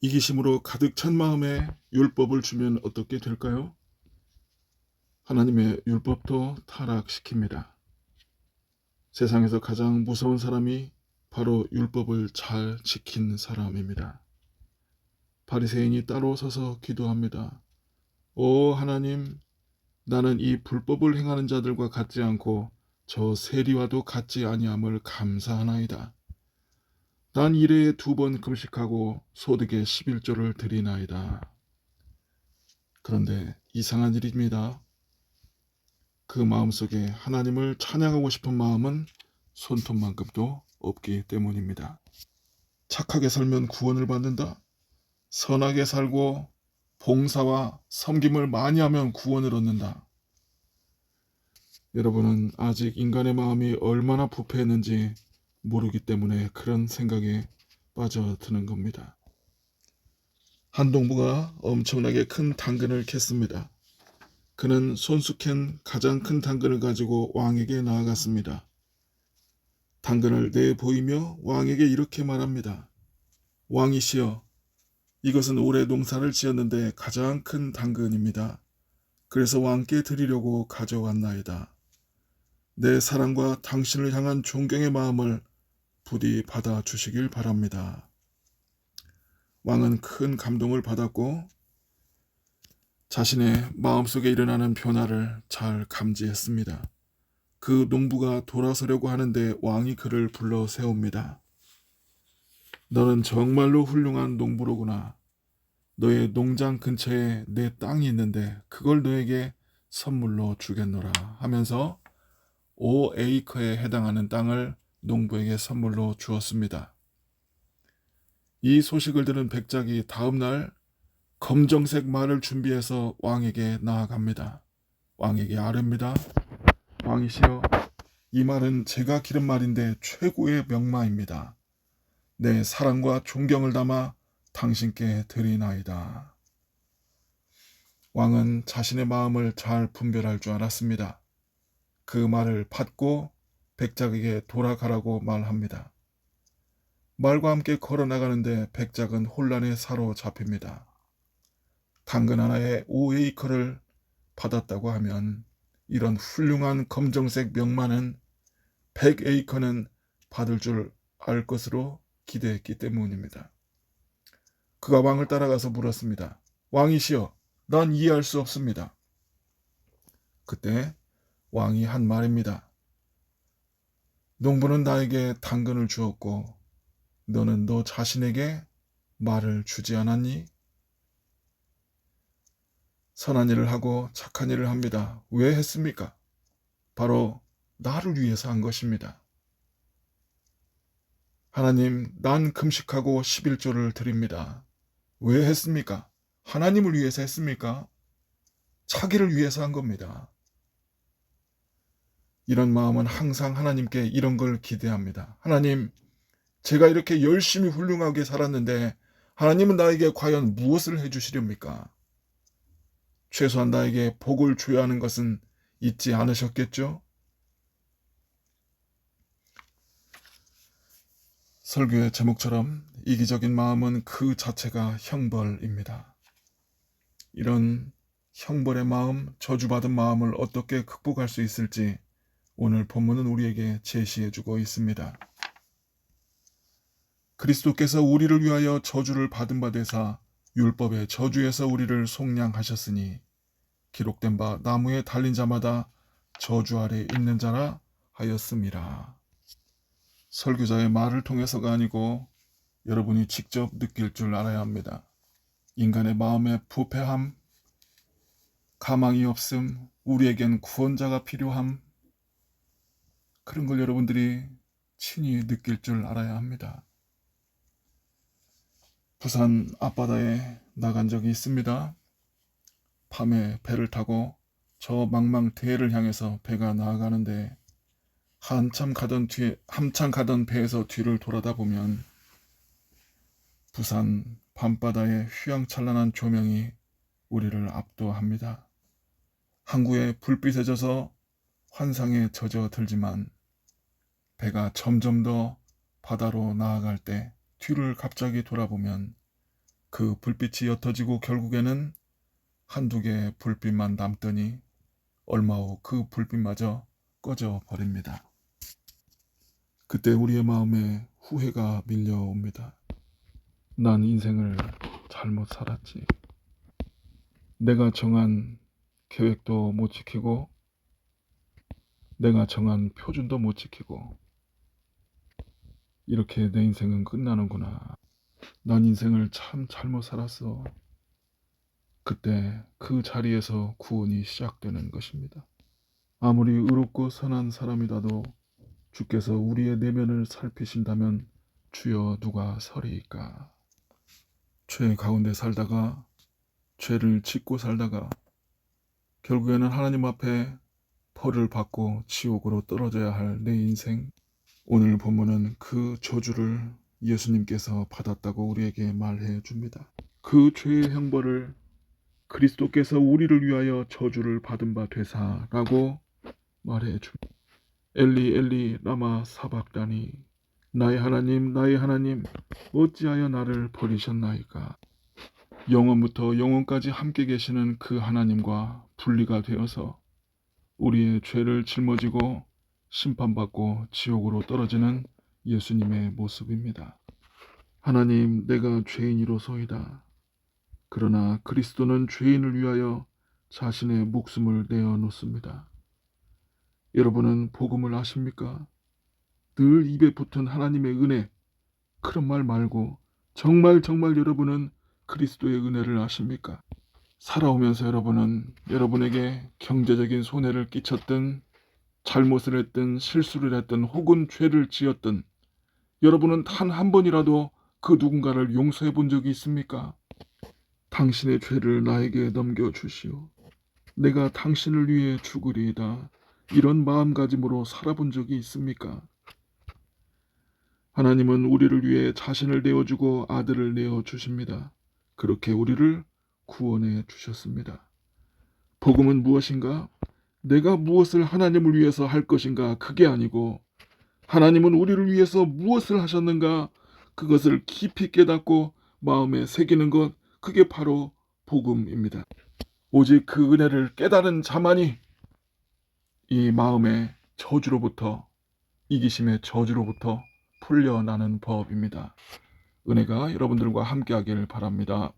이기심으로 가득 찬 마음에 율법을 주면 어떻게 될까요? 하나님의 율법도 타락시킵니다. 세상에서 가장 무서운 사람이 바로 율법을 잘 지킨 사람입니다. 바리새인이 따로 서서 기도합니다. 오 하나님, 나는 이 불법을 행하는 자들과 같지 않고 저 세리와도 같지 아니함을 감사하나이다. 난 일회에 두 번 금식하고 소득의 11조를 드리나이다. 그런데 이상한 일입니다. 그 마음속에 하나님을 찬양하고 싶은 마음은 손톱만큼도 없기 때문입니다. 착하게 살면 구원을 받는다. 선하게 살고 봉사와 섬김을 많이 하면 구원을 얻는다. 여러분은 아직 인간의 마음이 얼마나 부패했는지 모르기 때문에 그런 생각에 빠져드는 겁니다. 한 동부가 엄청나게 큰 당근을 캤습니다. 그는 손수 캔 가장 큰 당근을 가지고 왕에게 나아갔습니다. 당근을 내보이며 왕에게 이렇게 말합니다. 왕이시여, 이것은 올해 농사를 지었는데 가장 큰 당근입니다. 그래서 왕께 드리려고 가져왔나이다. 내 사랑과 당신을 향한 존경의 마음을 부디 받아 주시길 바랍니다. 왕은 큰 감동을 받았고 자신의 마음속에 일어나는 변화를 잘 감지했습니다. 그 농부가 돌아서려고 하는데 왕이 그를 불러 세웁니다. 너는 정말로 훌륭한 농부로구나. 너의 농장 근처에 내 땅이 있는데 그걸 너에게 선물로 주겠노라 하면서 5에이커에 해당하는 땅을 농부에게 선물로 주었습니다. 이 소식을 들은 백작이 다음 날 검정색 말을 준비해서 왕에게 나아갑니다. 왕에게 아릅니다. 왕이시여, 이 말은 제가 기른 말인데 최고의 명마입니다. 내 사랑과 존경을 담아 당신께 드리나이다. 왕은 자신의 마음을 잘 분별할 줄 알았습니다. 그 말을 받고 백작에게 돌아가라고 말합니다. 말과 함께 걸어 나가는데 백작은 혼란에 사로잡힙니다. 당근 하나에 5에이커를 받았다고 하면 이런 훌륭한 검정색 명만은 100에이커는 받을 줄 알 것으로 기대했기 때문입니다. 그가 왕을 따라가서 물었습니다. 왕이시여, 난 이해할 수 없습니다. 그때 왕이 한 말입니다. 농부는 나에게 당근을 주었고 너는 너 자신에게 말을 주지 않았니? 선한 일을 하고 착한 일을 합니다. 왜 했습니까? 바로 나를 위해서 한 것입니다. 하나님, 난 금식하고 11조를 드립니다. 왜 했습니까? 하나님을 위해서 했습니까? 자기를 위해서 한 겁니다. 이런 마음은 항상 하나님께 이런 걸 기대합니다. 하나님, 제가 이렇게 열심히 훌륭하게 살았는데 하나님은 나에게 과연 무엇을 해주시렵니까? 최소한 나에게 복을 줘야 하는 것은 잊지 않으셨겠죠? 설교의 제목처럼 이기적인 마음은 그 자체가 형벌입니다. 이런 형벌의 마음, 저주받은 마음을 어떻게 극복할 수 있을지 오늘 본문은 우리에게 제시해 주고 있습니다. 그리스도께서 우리를 위하여 저주를 받은 바 되사 율법의 저주에서 우리를 속량하셨으니 기록된 바 나무에 달린 자마다 저주 아래 있는 자라 하였습니다. 설교자의 말을 통해서가 아니고 여러분이 직접 느낄 줄 알아야 합니다. 인간의 마음의 부패함, 가망이 없음, 우리에겐 구원자가 필요함, 그런 걸 여러분들이 친히 느낄 줄 알아야 합니다. 부산 앞바다에 나간 적이 있습니다. 밤에 배를 타고 저 망망 대해를 향해서 배가 나아가는데 한참 가던 뒤에 한참 가던 배에서 뒤를 돌아다 보면 부산 밤바다의 휘황찬란한 조명이 우리를 압도합니다. 항구에 불빛에 져서 환상에 젖어 들지만 배가 점점 더 바다로 나아갈 때 뒤를 갑자기 돌아보면 그 불빛이 옅어지고 결국에는 한두 개의 불빛만 남더니 얼마 후 그 불빛마저 꺼져 버립니다. 그때 우리의 마음에 후회가 밀려옵니다. 난 인생을 잘못 살았지. 내가 정한 계획도 못 지키고, 내가 정한 표준도 못 지키고, 이렇게 내 인생은 끝나는구나. 난 인생을 참 잘못 살았어. 그때 그 자리에서 구원이 시작되는 것입니다. 아무리 의롭고 선한 사람이라도 주께서 우리의 내면을 살피신다면 주여 누가 서리이까. 죄 가운데 살다가 죄를 짓고 살다가 결국에는 하나님 앞에 벌을 받고 지옥으로 떨어져야 할 내 인생. 오늘 본문은 그 저주를 예수님께서 받았다고 우리에게 말해 줍니다. 그 죄의 형벌을 그리스도께서 우리를 위하여 저주를 받은 바 되사라고 말해 줍니다. 엘리 엘리 라마 사박다니 나의 하나님 나의 하나님 어찌하여 나를 버리셨나이까 영원부터 영원까지 함께 계시는 그 하나님과 분리가 되어서 우리의 죄를 짊어지고 심판받고 지옥으로 떨어지는 예수님의 모습입니다. 하나님 내가 죄인이로소이다. 그러나 그리스도는 죄인을 위하여 자신의 목숨을 내어 놓습니다. 여러분은 복음을 아십니까? 늘 입에 붙은 하나님의 은혜, 그런 말 말고 정말 정말 여러분은 그리스도의 은혜를 아십니까? 살아오면서 여러분은 여러분에게 경제적인 손해를 끼쳤든 잘못을 했든 실수를 했든 혹은 죄를 지었든 여러분은 단 한 번이라도 그 누군가를 용서해 본 적이 있습니까? 당신의 죄를 나에게 넘겨 주시오. 내가 당신을 위해 죽으리이다. 이런 마음가짐으로 살아본 적이 있습니까? 하나님은 우리를 위해 자신을 내어주고 아들을 내어 주십니다. 그렇게 우리를 구원해 주셨습니다. 복음은 무엇인가? 내가 무엇을 하나님을 위해서 할 것인가? 그게 아니고 하나님은 우리를 위해서 무엇을 하셨는가? 그것을 깊이 깨닫고 마음에 새기는 것, 그게 바로 복음입니다. 오직 그 은혜를 깨달은 자만이 이 마음의 저주로부터 이기심의 저주로부터 풀려나는 법입니다. 은혜가 여러분들과 함께하길 바랍니다.